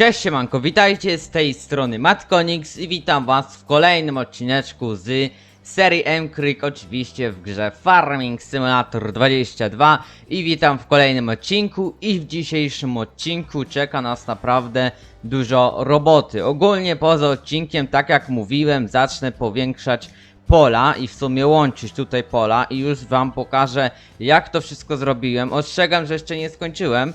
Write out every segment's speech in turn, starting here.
Cześć siemanko, witajcie z tej strony Matkonix i witam was w kolejnym odcineczku z serii M-Creek, oczywiście w grze Farming Simulator 22 i witam w kolejnym odcinku i w dzisiejszym odcinku czeka nas naprawdę dużo roboty. Ogólnie poza odcinkiem, tak jak mówiłem, zacznę powiększać pola i w sumie łączyć tutaj pola i już wam pokażę jak to wszystko zrobiłem. Ostrzegam, że jeszcze nie skończyłem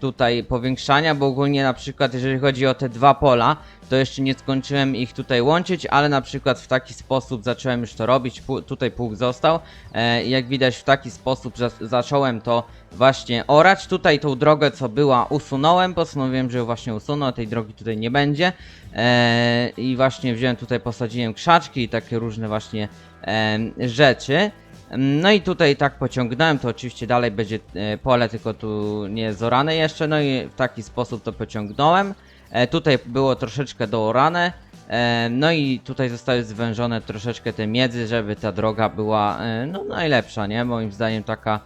tutaj powiększania, bo ogólnie na przykład jeżeli chodzi o te dwa pola, to jeszcze nie skończyłem ich tutaj łączyć, ale na przykład w taki sposób zacząłem już to robić, tutaj pług został e, jak widać w taki sposób za zacząłem to właśnie orać. Tutaj tą drogę co była usunąłem, postanowiłem, że ją właśnie usunę, tej drogi tutaj nie będzie e, i właśnie wziąłem tutaj, posadziłem krzaczki i takie różne właśnie e, rzeczy. No i tutaj tak pociągnąłem, to oczywiście dalej będzie e, pole, tylko tu nie jest orane jeszcze, no i w taki sposób to pociągnąłem. E, tutaj było troszeczkę doorane, e, no i tutaj zostały zwężone troszeczkę te miedzy, żeby ta droga była no najlepsza, nie? Moim zdaniem taka,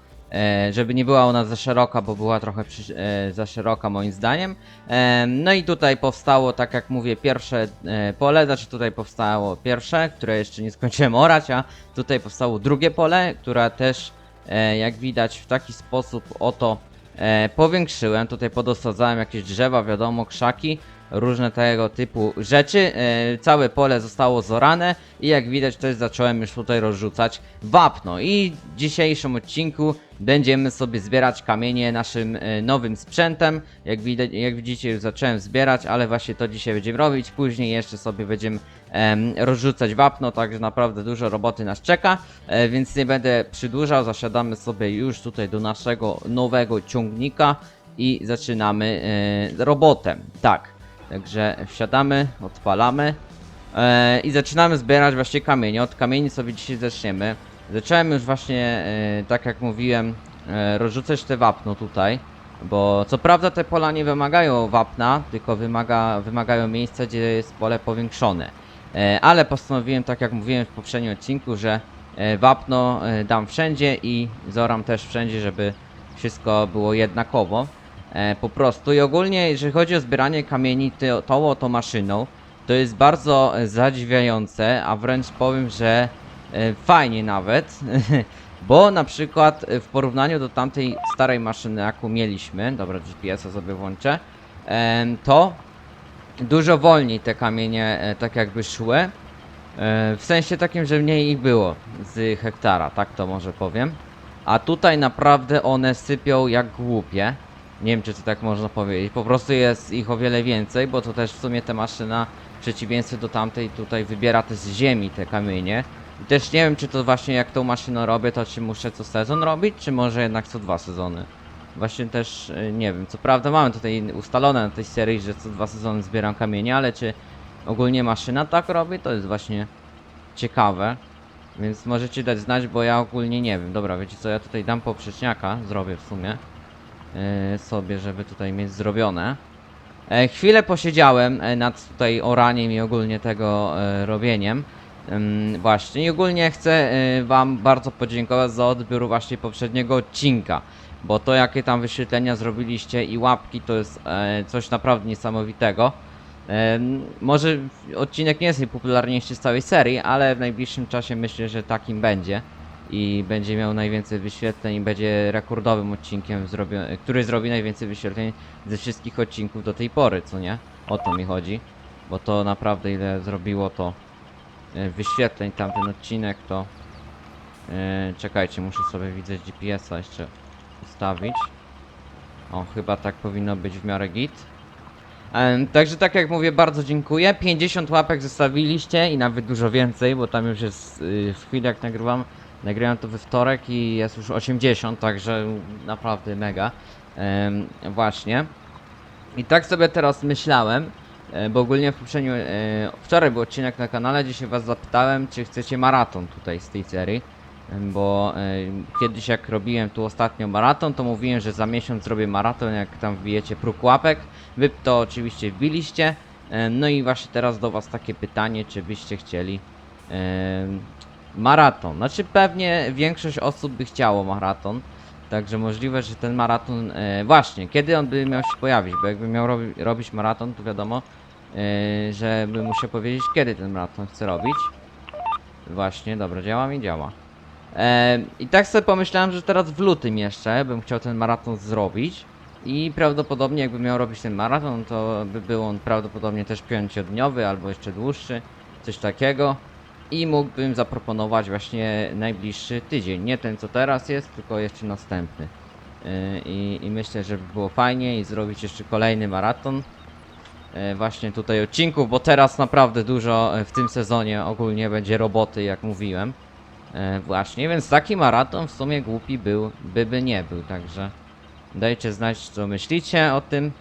żeby nie była ona za szeroka, bo była trochę przy, e, za szeroka moim zdaniem. E, no i tutaj powstało, tak jak mówię, pierwsze e, pole, znaczy tutaj powstało pierwsze, które jeszcze nie skończyłem orać, a tutaj powstało drugie pole, które też e, jak widać w taki sposób oto e, powiększyłem. Tutaj podosadzałem jakieś drzewa, wiadomo, krzaki, różne tego typu rzeczy. E, całe pole zostało zorane i jak widać też zacząłem już tutaj rozrzucać wapno. I w dzisiejszym odcinku będziemy sobie zbierać kamienie naszym e, nowym sprzętem. Jak, widać, jak widzicie już zacząłem zbierać, ale właśnie to dzisiaj będziemy robić. Później jeszcze sobie będziemy em, rozrzucać wapno, także naprawdę dużo roboty nas czeka, e, więc nie będę przedłużał, zasiadamy sobie już tutaj do naszego nowego ciągnika i zaczynamy e, robotę. Tak, także wsiadamy, odpalamy i zaczynamy zbierać właśnie kamienie. Od kamieni sobie dzisiaj zaczniemy. Zacząłem już właśnie, e, tak jak mówiłem, e, rozrzucać te wapno tutaj. Bo co prawda te pola nie wymagają wapna, tylko wymaga, wymagają miejsca, gdzie jest pole powiększone. E, ale postanowiłem, tak jak mówiłem w poprzednim odcinku, że wapno dam wszędzie i zoram też wszędzie, żeby wszystko było jednakowo. Po prostu i ogólnie jeżeli chodzi o zbieranie kamieni tą oto maszyną, to jest bardzo zadziwiające, a wręcz powiem, że fajnie nawet, bo na przykład e, w porównaniu do tamtej starej maszyny, jaką mieliśmy, dobra GPS-a sobie włączę, to dużo wolniej te kamienie e, tak jakby szły. E, w sensie takim, że mniej ich było z hektara, tak to może powiem. A tutaj naprawdę one sypią jak głupie. Nie wiem, czy to tak można powiedzieć. Po prostu jest ich o wiele więcej, bo to też w sumie ta maszyna, w przeciwieństwie do tamtej, tutaj wybiera te z ziemi te kamienie. I też nie wiem, czy to właśnie jak tą maszyną robię, to czy muszę co sezon robić, czy może jednak co dwa sezony. Właśnie też y, nie wiem. Co prawda mamy tutaj ustalone na tej serii, że co dwa sezony zbieram kamienie, ale czy ogólnie maszyna tak robi, to jest właśnie ciekawe. Więc możecie dać znać, bo ja ogólnie nie wiem. Dobra, wiecie co, ja tutaj dam poprzeczniaka, zrobię w sumie yy, sobie, żeby tutaj mieć zrobione. E, chwilę posiedziałem e, nad tutaj oraniem i ogólnie tego e, robieniem. Właśnie i ogólnie chcę e, wam bardzo podziękować za odbiór właśnie poprzedniego odcinka. Bo to jakie tam wyświetlenia zrobiliście i łapki to jest e, coś naprawdę niesamowitego. Może odcinek nie jest najpopularniejszy z całej serii, ale w najbliższym czasie myślę, że takim będzie. I będzie miał najwięcej wyświetleń i będzie rekordowym odcinkiem, który zrobi najwięcej wyświetleń ze wszystkich odcinków do tej pory, co nie? O to mi chodzi. Bo to naprawdę ile zrobiło to wyświetleń tamten odcinek, to... e, czekajcie, muszę sobie widzę GPS-a jeszcze ustawić. O, chyba tak powinno być w miarę git. Em, Także tak jak mówię, bardzo dziękuję. 50 łapek zostawiliście i nawet dużo więcej, bo tam już jest y, w chwili jak nagrywam. Nagrywam to we wtorek i jest już 80, także naprawdę mega. Em, właśnie. I tak sobie teraz myślałem, e, bo ogólnie w poprzednim, e, wczoraj był odcinek na kanale, dzisiaj was zapytałem, czy chcecie maraton tutaj z tej serii. Bo e, kiedyś jak robiłem tu ostatnio maraton, to mówiłem, że za miesiąc zrobię maraton, jak tam wbijecie próg łapek. Wy to oczywiście wbiliście. E, No i właśnie teraz do was takie pytanie, czy byście chcieli maraton. Znaczy pewnie większość osób by chciało maraton. Także możliwe, że ten maraton, e, właśnie, kiedy on by miał się pojawić, bo jakby miał robi, robić maraton, to wiadomo, e, że by mu się powiedzieć, kiedy ten maraton chce robić. Właśnie, dobra, działa mi, działa. E, I tak sobie pomyślałem, że teraz w lutym jeszcze bym chciał ten maraton zrobić. I prawdopodobnie jakby miał robić ten maraton, to by był on prawdopodobnie też pięciodniowy albo jeszcze dłuższy, coś takiego. I mógłbym zaproponować właśnie najbliższy tydzień. Nie ten co teraz jest, tylko jeszcze następny. Yy, I myślę, że by było fajnie i zrobić jeszcze kolejny maraton. Yy, Właśnie tutaj odcinków, bo teraz naprawdę dużo yy, w tym sezonie ogólnie będzie roboty, jak mówiłem. Yy, Właśnie, więc taki maraton w sumie głupi był, by by nie był, także dajcie znać co myślicie o tym.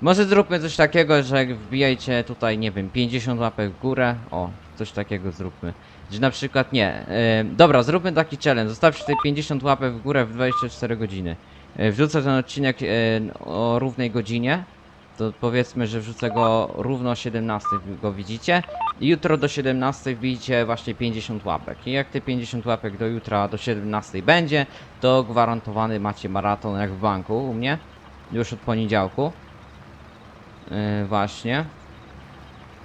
Może zróbmy coś takiego, że wbijajcie tutaj, nie wiem, 50 łapek w górę. O, coś takiego zróbmy. Że na przykład nie. Dobra, zróbmy taki challenge. Zostawcie tutaj 50 łapek w górę w 24 godziny. Yy, wrzucę ten odcinek o równej godzinie. To powiedzmy, że wrzucę go równo o 17 go widzicie. I jutro do 17 wbijcie właśnie 50 łapek. I jak te 50 łapek do jutra do 17 będzie, to gwarantowany macie maraton jak w banku u mnie. Już od poniedziałku. Yy, właśnie.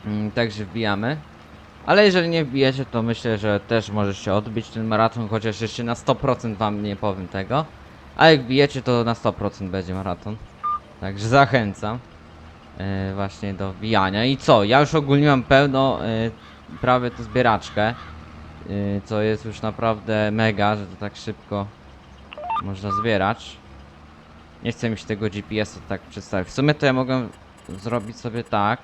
Mm, Także wbijamy. Ale jeżeli nie wbijecie, to myślę, że też możecie odbić ten maraton, chociaż jeszcze na 100% wam nie powiem tego. A jak wbijecie, to na 100% będzie maraton. Także zachęcam yy, właśnie do wbijania. I co? Ja już ogólnie mam pełno yy, prawie tu zbieraczkę. Yy, co jest już naprawdę mega, że to tak szybko można zbierać. Nie chcę mi się tego GPS-u tak przedstawić. W sumie to ja mogę zrobić sobie tak,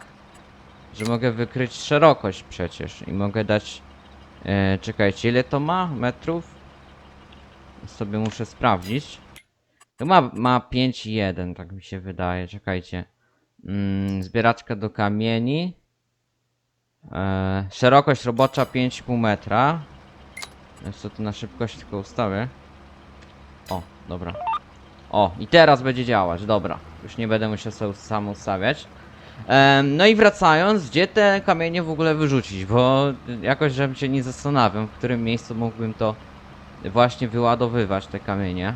że mogę wykryć szerokość przecież i mogę dać... E, czekajcie, ile to ma metrów? Sobie muszę sprawdzić. To ma, ma 5,1, tak mi się wydaje, czekajcie. Mm, zbieraczka do kamieni. E, szerokość robocza 5,5 metra. Jeszcze to na szybkość tylko ustawię. O, dobra. O, i teraz będzie działać, dobra. Już nie będę musiał sobie sam ustawiać. No i wracając, gdzie te kamienie w ogóle wyrzucić? Bo jakoś, żebym się nie zastanawiał, w którym miejscu mógłbym to właśnie wyładowywać, te kamienie.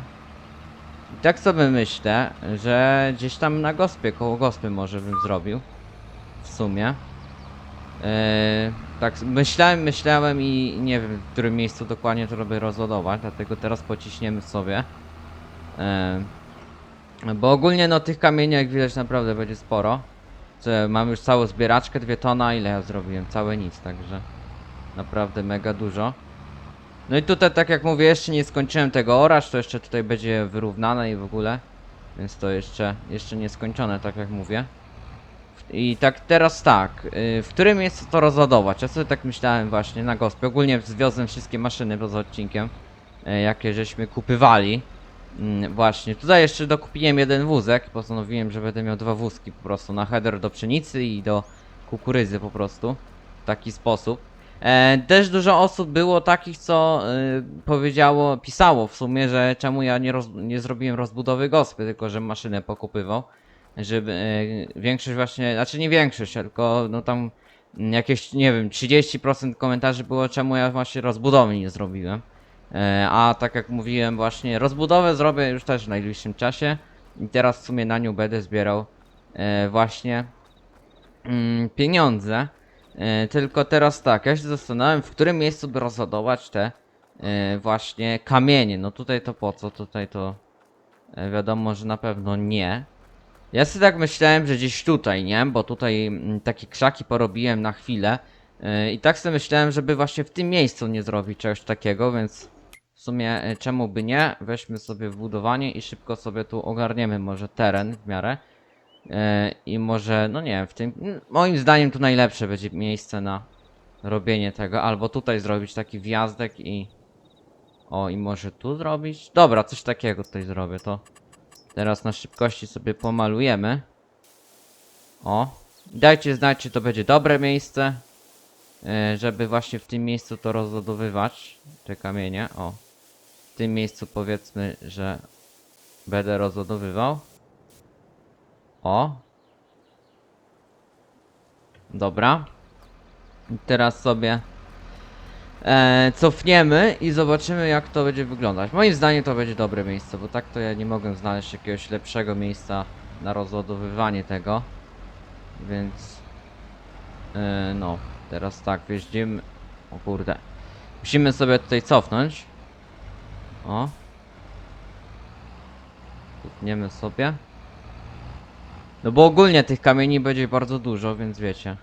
I tak sobie myślę, że gdzieś tam na gospie, koło gospy może bym zrobił. W sumie. Eee, tak myślałem, myślałem i nie wiem, w którym miejscu dokładnie to robię rozładować, dlatego teraz pociśniemy sobie. Eee, bo ogólnie no tych kamieni jak widać naprawdę będzie sporo. Co, mam już całą zbieraczkę, dwie tona, ile ja zrobiłem? Całe nic, także naprawdę mega dużo. No i tutaj tak jak mówię, jeszcze nie skończyłem tego oraż, to jeszcze tutaj będzie wyrównane i w ogóle. Więc to jeszcze, jeszcze nie skończone, tak jak mówię. I tak teraz tak, yy, w którym miejscu to rozładować? Ja sobie tak myślałem właśnie na gospie. Ogólnie zwiozłem wszystkie maszyny poza odcinkiem, yy, jakie żeśmy kupywali. Mm, właśnie, tutaj jeszcze dokupiłem jeden wózek. Postanowiłem, że będę miał dwa wózki po prostu na header do pszenicy i do kukurydzy po prostu. W taki sposób. E, też dużo osób było takich, co y, powiedziało, pisało w sumie, że czemu ja nie, roz, nie zrobiłem rozbudowy gospy, tylko że maszynę pokupywał. Żeby e, większość właśnie, znaczy nie większość, tylko no tam jakieś, nie wiem, 30% komentarzy było, czemu ja właśnie rozbudowy nie zrobiłem. E, a tak jak mówiłem właśnie, rozbudowę zrobię już też w najbliższym czasie. I teraz w sumie na nią będę zbierał e, właśnie mm, pieniądze. E, tylko teraz tak, ja się zastanawiam, w którym miejscu by rozładować te e, właśnie kamienie. No tutaj to po co? Tutaj to e, wiadomo, że na pewno nie. Ja sobie tak myślałem, że gdzieś tutaj, nie? Bo tutaj mm, takie krzaki porobiłem na chwilę. E, I tak sobie myślałem, żeby właśnie w tym miejscu nie zrobić czegoś takiego, więc w sumie e, czemu by nie? Weźmy sobie wbudowanie i szybko sobie tu ogarniemy może teren w miarę. E, I może, no nie wiem, w tym. Moim zdaniem tu najlepsze będzie miejsce na robienie tego. Albo tutaj zrobić taki wjazdek i. O, i może tu zrobić? Dobra, coś takiego tutaj zrobię. To teraz na szybkości sobie pomalujemy. O. Dajcie znać, czy to będzie dobre miejsce. e, Żeby właśnie w tym miejscu to rozładowywać. Te kamienie. O. W tym miejscu powiedzmy, że będę rozładowywał. O. Dobra. I Teraz sobie e, cofniemy i zobaczymy jak to będzie wyglądać. Moim zdaniem to będzie dobre miejsce, bo tak to ja nie mogę znaleźć jakiegoś lepszego miejsca na rozładowywanie tego. Więc e, no, teraz tak, wjeździmy. O kurde. Musimy sobie tutaj cofnąć. O. Cofniemy sobie. No bo ogólnie tych kamieni będzie bardzo dużo, więc wiecie.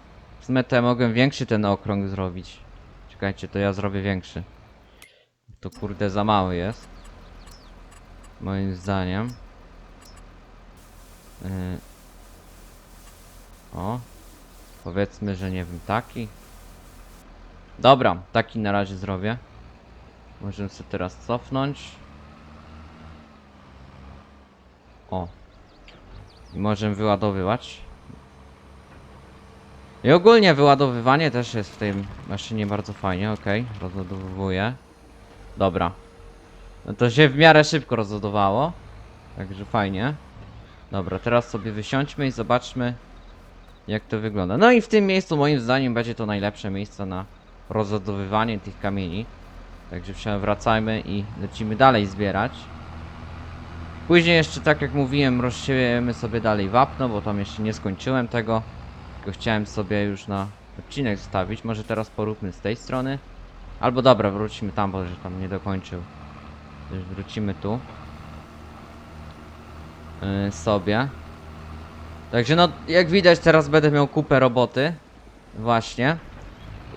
To ja mogę większy ten okrąg zrobić. Czekajcie, to ja zrobię większy. To kurde za mały jest. Moim zdaniem. Yy. O. Powiedzmy, że nie wiem, taki. Dobra, taki na razie zrobię. Możemy sobie teraz cofnąć. O. I możemy wyładowywać. I ogólnie wyładowywanie też jest w tej maszynie bardzo fajnie, ok, rozładowuję. Dobra. No to się w miarę szybko rozładowało. Także fajnie. Dobra, teraz sobie wysiądźmy i zobaczmy jak to wygląda. No i w tym miejscu moim zdaniem będzie to najlepsze miejsce na rozładowywanie tych kamieni. Także przewracajmy i lecimy dalej zbierać. Później jeszcze, tak jak mówiłem, rozsiejemy sobie dalej wapno, bo tam jeszcze nie skończyłem tego. Tylko chciałem sobie już na odcinek zostawić. Może teraz poróbmy z tej strony. Albo dobra, wrócimy tam, bo że tam nie dokończył. Wrócimy tu. Yy, sobie. Także no, jak widać teraz będę miał kupę roboty. Właśnie.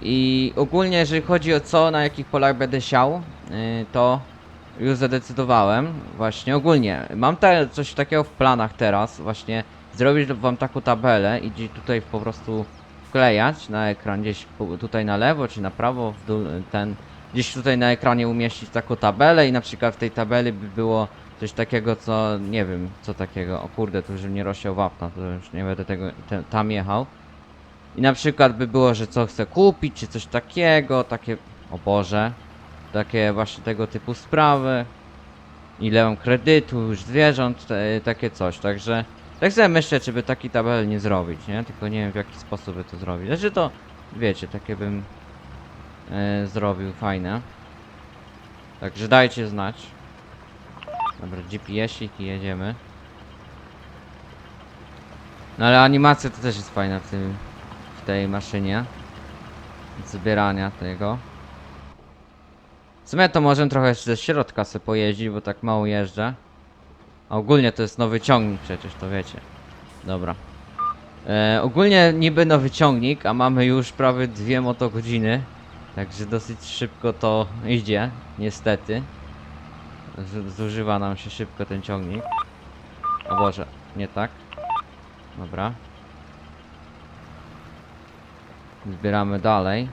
I ogólnie jeżeli chodzi o co, na jakich polach będę siał, yy, to już zadecydowałem. Właśnie, ogólnie mam te, coś takiego w planach teraz, właśnie zrobić wam taką tabelę i gdzieś tutaj po prostu wklejać na ekran, gdzieś tutaj na lewo czy na prawo, dół, ten, gdzieś tutaj na ekranie umieścić taką tabelę i na przykład w tej tabeli by było coś takiego, co, nie wiem, co takiego, o kurde, to już nie rozsiał wapna, to już nie będę tego, te, tam jechał. I na przykład by było, że co chcę kupić, czy coś takiego, takie, o Boże, takie właśnie tego typu sprawy. Ile mam kredytu, już zwierząt, te, takie coś, także tak sobie myślę, czy by taki tabel nie zrobić, nie? Tylko nie wiem w jaki sposób by to zrobić. Znaczy to, wiecie, takie bym e, zrobił fajne. Także dajcie znać. Dobra, GPS-ik i jedziemy. No ale animacja to też jest fajna w tym, w tej maszynie. Zbierania tego. W sumie to możemy trochę jeszcze ze środka sobie pojeździć, bo tak mało jeżdżę. A ogólnie to jest nowy ciągnik przecież, to wiecie. Dobra. E, ogólnie niby nowy ciągnik, a mamy już prawie dwie motogodziny. Także dosyć szybko to idzie, niestety. Zużywa nam się szybko ten ciągnik. O Boże, nie tak. Dobra. Zbieramy dalej.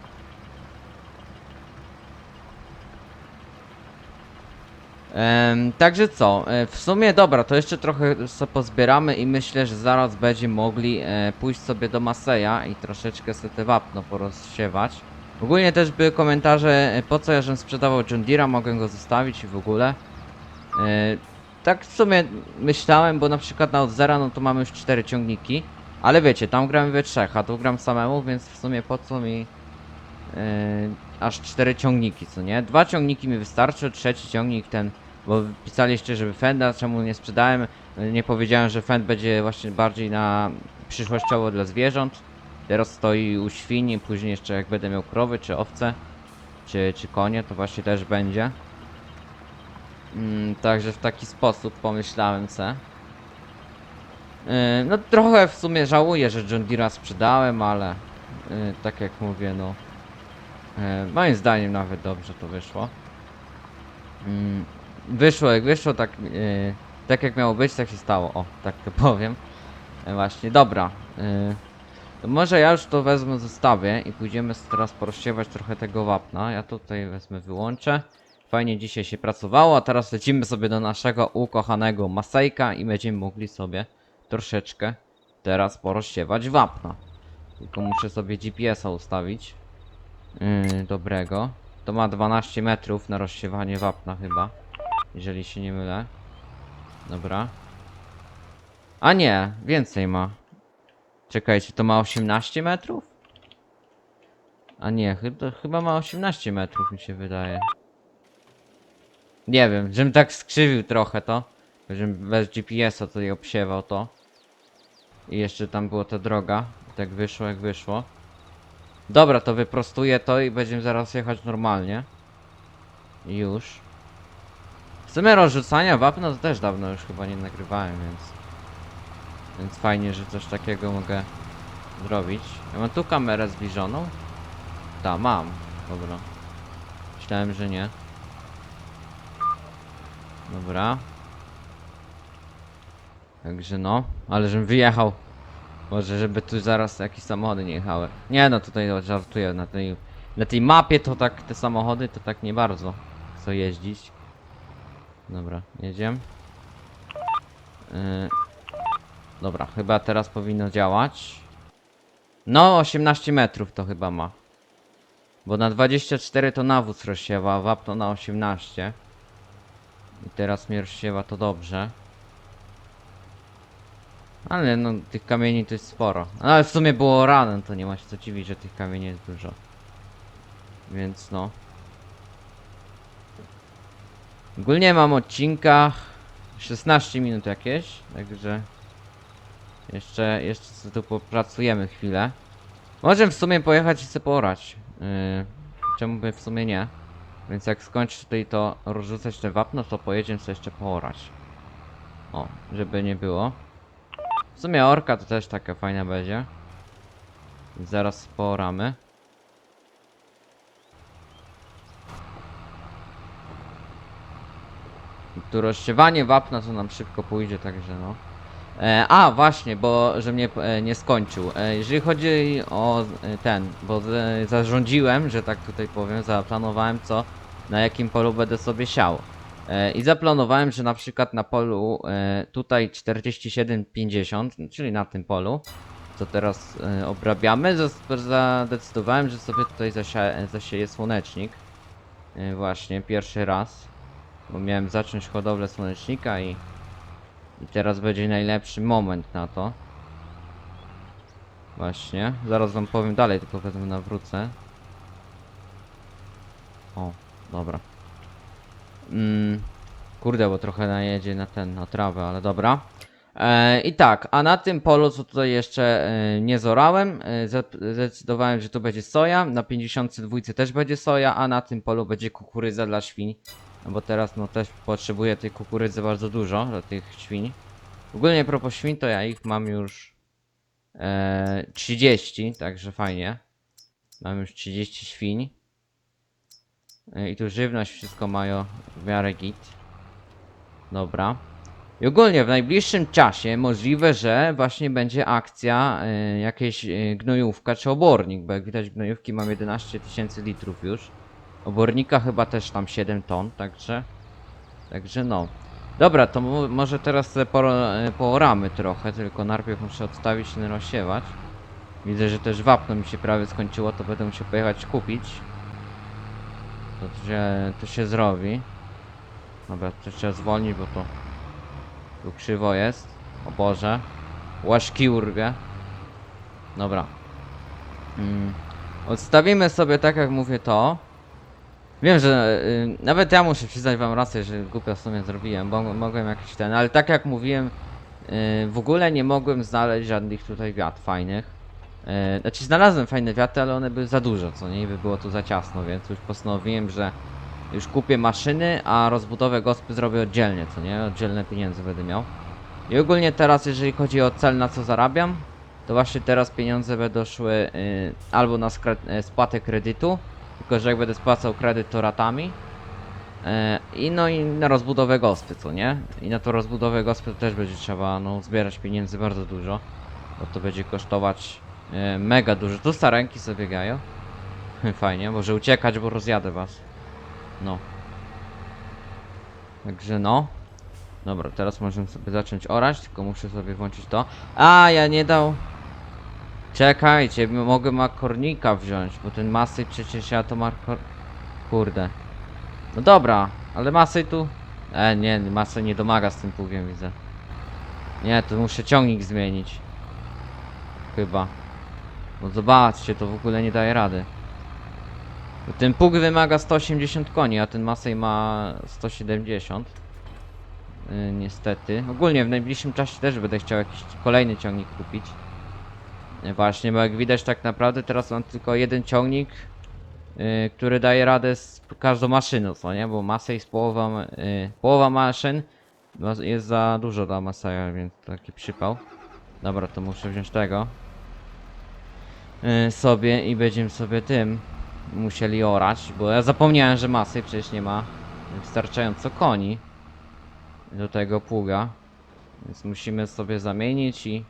Także co, e, w sumie dobra, to jeszcze trochę sobie pozbieramy i myślę, że zaraz będziemy mogli e, pójść sobie do Maseja i troszeczkę sobie te wapno porozsiewać. Ogólnie też były komentarze, e, po co ja żem sprzedawał John Deere'a, mogę go zostawić i w ogóle. Tak w sumie myślałem, bo na przykład na od zera no to mamy już cztery ciągniki, ale wiecie, tam gramy we trzech, a tu gram samemu, więc w sumie po co mi aż cztery ciągniki, co nie? Dwa ciągniki mi wystarczy, trzeci ciągnik ten, bo pisaliście, żeby Fenda, czemu nie sprzedałem, nie powiedziałem, że Fend będzie właśnie bardziej na przyszłościowo dla zwierząt. Teraz stoi u świni, później jeszcze jak będę miał krowy, czy owce, czy, czy konie, to właśnie też będzie. Mm, także w taki sposób pomyślałem se. Yy, no trochę w sumie żałuję, że John Deere'a sprzedałem, ale yy, tak jak mówię, no yy, moim zdaniem nawet dobrze to wyszło. Mm, wyszło jak wyszło, tak, yy, tak jak miało być, tak się stało, o, tak to powiem. Yy, właśnie, dobra. Yy, to może ja już to wezmę, zostawię i pójdziemy teraz porozsiewać trochę tego wapna. Ja tutaj wezmę, wyłączę. Fajnie dzisiaj się pracowało, a teraz lecimy sobie do naszego ukochanego Masejka i będziemy mogli sobie troszeczkę teraz porozsiewać wapna. Tylko muszę sobie GPS-a ustawić. Yy, dobrego. To ma 12 metrów na rozsiewanie wapna chyba. Jeżeli się nie mylę. Dobra. A nie, więcej ma. Czekajcie, to ma 18 metrów? A nie, chyba, chyba ma 18 metrów mi się wydaje. Nie wiem, żebym tak skrzywił trochę to. Żebym bez GPS-a tutaj obsiewał to. I jeszcze tam była ta droga. Tak wyszło jak wyszło. Dobra, to wyprostuję to i będziemy zaraz jechać normalnie. Już. Sumie rozrzucania wapna to też dawno już chyba nie nagrywałem, więc... Więc fajnie, że coś takiego mogę zrobić. Ja mam tu kamerę zbliżoną. Ta, mam. Dobra. Myślałem, że nie. Dobra. Także no, ale żebym wyjechał. Może żeby tu zaraz jakieś samochody nie jechały. Nie no, tutaj żartuję. Na tej, na tej mapie to tak te samochody to tak nie bardzo chcą jeździć. Dobra, jedziemy. Yy, dobra, chyba teraz powinno działać. No, 18 metrów to chyba ma. Bo na 24 to nawóz rozsiewa, wap to na 18. I teraz mnie rozsiewa to dobrze. Ale no, tych kamieni to jest sporo. No, Ale w sumie było ranem, to nie ma się co dziwić, że tych kamieni jest dużo. Więc no. Ogólnie mam odcinka 16 minut jakieś, także jeszcze, jeszcze sobie tu popracujemy chwilę. Możemy w sumie pojechać i sobie poorać. Yy, czemu by w sumie nie? Więc jak skończy tutaj to rozrzucać te wapno, to pojedziemy sobie jeszcze poorać. O, żeby nie było. W sumie orka to też taka fajna będzie. Zaraz pooramy. Tu rozsiewanie wapna to nam szybko pójdzie, także no. E, a, właśnie, bo że mnie e, nie skończył. E, jeżeli chodzi o e, ten, bo e, zarządziłem, że tak tutaj powiem, zaplanowałem co, na jakim polu będę sobie siał. E, I zaplanowałem, że na przykład na polu e, tutaj 47,50, czyli na tym polu, co teraz e, obrabiamy, zadecydowałem, że sobie tutaj zasia zasieję słonecznik. E, właśnie, pierwszy raz. Bo miałem zacząć hodowlę słonecznika i i teraz będzie najlepszy moment na to. Właśnie. Zaraz wam powiem dalej, tylko wezmę nawrócę. O, dobra. Mm, kurde, bo trochę najedzie na ten, na trawę, ale dobra. E, I tak, a na tym polu, co tutaj jeszcze e, nie zorałem, e, zde- zdecydowałem, że tu będzie soja, na 52 też będzie soja, a na tym polu będzie kukurydza dla świń. No bo teraz no też potrzebuję tej kukurydzy bardzo dużo dla tych świń. Ogólnie propos świń, to ja ich mam już e, 30, także fajnie. Mam już 30 świń. E, I tu żywność wszystko mają w miarę git. Dobra. I ogólnie w najbliższym czasie możliwe, że właśnie będzie akcja e, jakieś e, gnojówka czy obornik, bo jak widać gnojówki mam 11 tysięcy litrów już. Obornika chyba też tam 7 ton, także... Także no. Dobra, to mo- może teraz e, pooramy trochę, tylko najpierw muszę odstawić ten rozsiewać. Widzę, że też wapno mi się prawie skończyło, to będę musiał pojechać kupić. To się, to się zrobi. Dobra, to trzeba zwolnić, bo to tu krzywo jest. O Boże. Łaszki urwie. Dobra. Mm. Odstawimy sobie tak jak mówię to. Wiem, że y, nawet ja muszę przyznać wam rację, że głupio w sumie zrobiłem, bo mogłem jakiś ten, ale tak jak mówiłem, y, w ogóle nie mogłem znaleźć żadnych tutaj wiat fajnych. Y, znaczy znalazłem fajne wiaty, ale one były za dużo, co nie, by było tu za ciasno, więc już postanowiłem, że już kupię maszyny, a rozbudowę gospy zrobię oddzielnie, co nie, oddzielne pieniądze będę miał. I ogólnie teraz, jeżeli chodzi o cel, na co zarabiam, to właśnie teraz pieniądze będą szły y, albo na y, spłatę kredytu, tylko że jak będę spłacał kredyt to ratami. E, I no i na rozbudowę gospy, co nie? I na to rozbudowę gospy też będzie trzeba no, zbierać pieniędzy bardzo dużo. Bo to będzie kosztować e, mega dużo. Tu starenki sobie biegają. Fajnie, może uciekać, bo rozjadę was. No. Także no. Dobra, teraz możemy sobie zacząć orać, tylko muszę sobie włączyć to. A, ja nie dał... Czekajcie, mogę makornika wziąć, bo ten masy przecież ja to makor... Kurde. No dobra, ale masy tu... E, nie, masy nie domaga z tym pługiem, widzę. Nie, to muszę ciągnik zmienić. Chyba. Bo zobaczcie, to w ogóle nie daje rady. Bo Ten pług wymaga 180 koni, a ten Masej ma 170. Yy, niestety. Ogólnie w najbliższym czasie też będę chciał jakiś kolejny ciągnik kupić. Właśnie, bo jak widać tak naprawdę teraz mam tylko jeden ciągnik, yy, który daje radę z każdą maszyną, co nie? Bo Masej z połowa, yy, połowa maszyn jest za dużo dla Maseja, więc taki przypał. Dobra, to muszę wziąć tego yy, sobie i będziemy sobie tym musieli orać, bo ja zapomniałem, że Masej przecież nie ma wystarczająco koni do tego pługa, więc musimy sobie zamienić i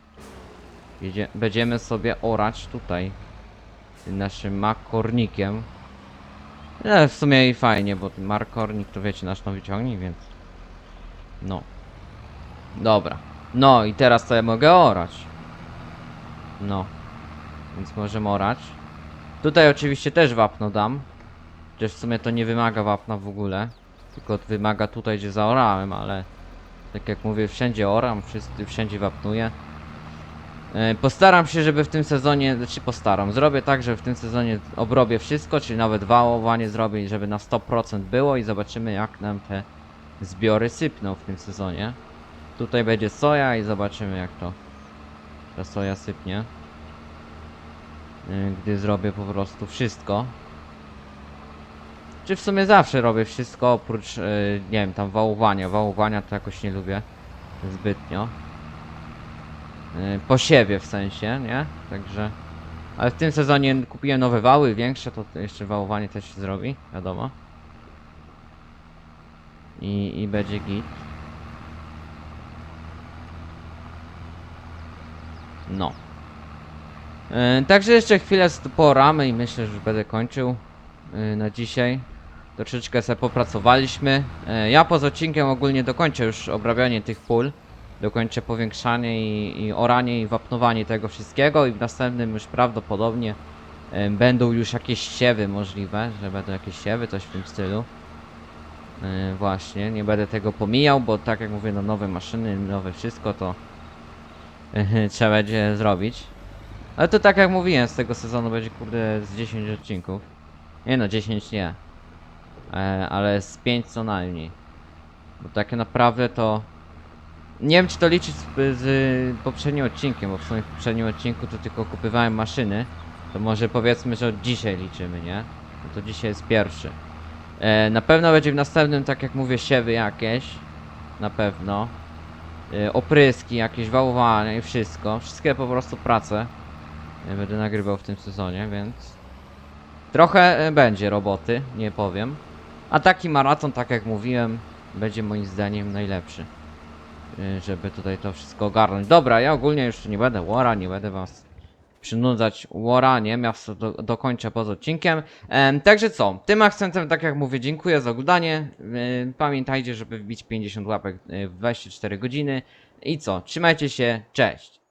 jedzie, będziemy sobie orać tutaj tym naszym makornikiem. No, w sumie i fajnie, bo ten markornik to wiecie, nasz nowy ciągnik, więc no. Dobra. No i teraz to ja mogę orać. No. Więc możemy orać. Tutaj oczywiście też wapno dam. Chociaż w sumie to nie wymaga wapna w ogóle. Tylko wymaga tutaj, gdzie zaorałem, ale... Tak jak mówię, wszędzie oram, wszędzie wapnuję. E, Postaram się, żeby w tym sezonie, znaczy postaram, zrobię tak, że w tym sezonie obrobię wszystko, czyli nawet wałowanie zrobię, żeby na 100% było i zobaczymy jak nam te zbiory sypną w tym sezonie. Tutaj będzie soja i zobaczymy jak to ta soja sypnie. Y, Gdy zrobię po prostu wszystko. Czy w sumie zawsze robię wszystko oprócz, y, nie wiem, tam wałowania. Wałowania to jakoś nie lubię zbytnio. Y, Po siebie w sensie, nie? Także... Ale w tym sezonie kupiłem nowe wały, większe, to jeszcze wałowanie też się zrobi, wiadomo. I, i będzie git. No. E, Także jeszcze chwilę poramy i myślę, że będę kończył e, na dzisiaj. Troszeczkę sobie popracowaliśmy. E, Ja poza odcinkiem ogólnie dokończę już obrabianie tych pól. Dokończę powiększanie i, i oranie i wapnowanie tego wszystkiego i w następnym już prawdopodobnie e, będą już jakieś siewy możliwe, że będą jakieś siewy, coś w tym stylu. E, Właśnie, nie będę tego pomijał, bo tak jak mówię, no nowe maszyny, nowe wszystko to trzeba będzie zrobić. Ale to tak jak mówiłem, z tego sezonu będzie kurde z 10 odcinków. Nie no, 10 nie. E, ale z 5 co najmniej. Bo tak naprawdę to... Nie wiem czy to liczyć z, z poprzednim odcinkiem, bo w sumie w poprzednim odcinku to tylko kupywałem maszyny. To może powiedzmy, że od dzisiaj liczymy, nie? To dzisiaj jest pierwszy. E, na pewno będzie w następnym, tak jak mówię, siewy jakieś. Na pewno. E, opryski, jakieś wałowanie i wszystko. Wszystkie po prostu prace. Ja będę nagrywał w tym sezonie, więc trochę e, będzie roboty, nie powiem. A taki maraton, tak jak mówiłem, będzie moim zdaniem najlepszy. E, Żeby tutaj to wszystko ogarnąć. Dobra, ja ogólnie już nie będę łora, nie będę was przynudzać łoraniem, ja do, dokończę poza odcinkiem. Em, także co, tym akcentem, tak jak mówię, dziękuję za oglądanie. E, pamiętajcie, żeby wbić 50 łapek e, w 24 godziny. I co, trzymajcie się, cześć!